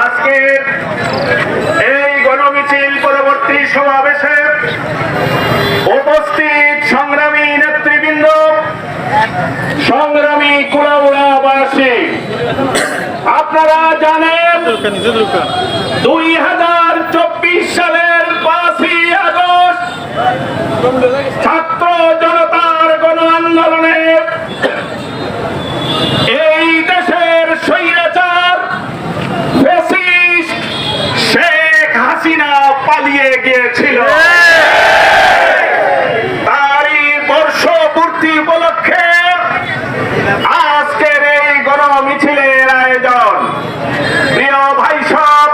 আজকে এই গণমিছিল পরবর্তী সমাবেশে উপস্থিত সংগ্রামী নেতৃবৃন্দ, সংগ্রামী কুড়াউড়াবাসী আপনারা জানেন দুই হাজার চব্বিশ সালে আজকের এই গণ মিছিলের আয়োজন। প্রিয় ভাই সব,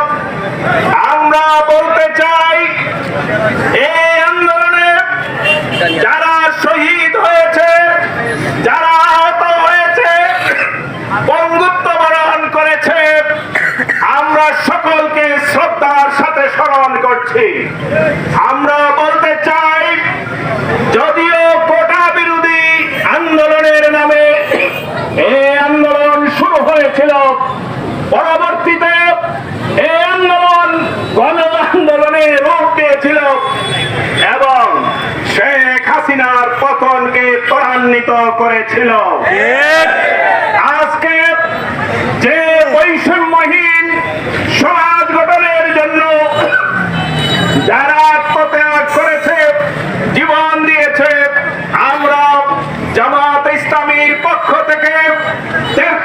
আমরা বলতে চাই, এই আন্দোলনে যারা শহীদ হয়েছে, যারা আহত হয়েছে বন্ধুত্ব বরণ করেছে, আমরা সকলকে শ্রদ্ধার সাথে স্মরণ করছি আমরা বলতে চাই যদিও কোটা বিরোধী আন্দোলনের নামে এই আন্দোলন হয়েছিল পরবর্তীতে এই আন্দোলন গণ আন্দোলনে রূপ দিয়েছিল এবং শেখ হাসিনার পতনকে ত্বরান্বিত করেছিল। আজকে যে বৈষম্যহীন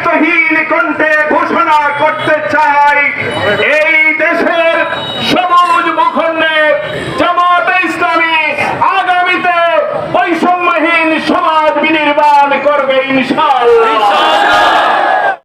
ত্যাগহীন কণ্ঠে ঘোষণা করতে চাই। এই দেশের সবুজ ভূখণ্ডে জামাত ইসলামী আগামীতে বৈষম্যহীন সমাজ বিনির্মাণ করবে ইনশাআল্লাহ।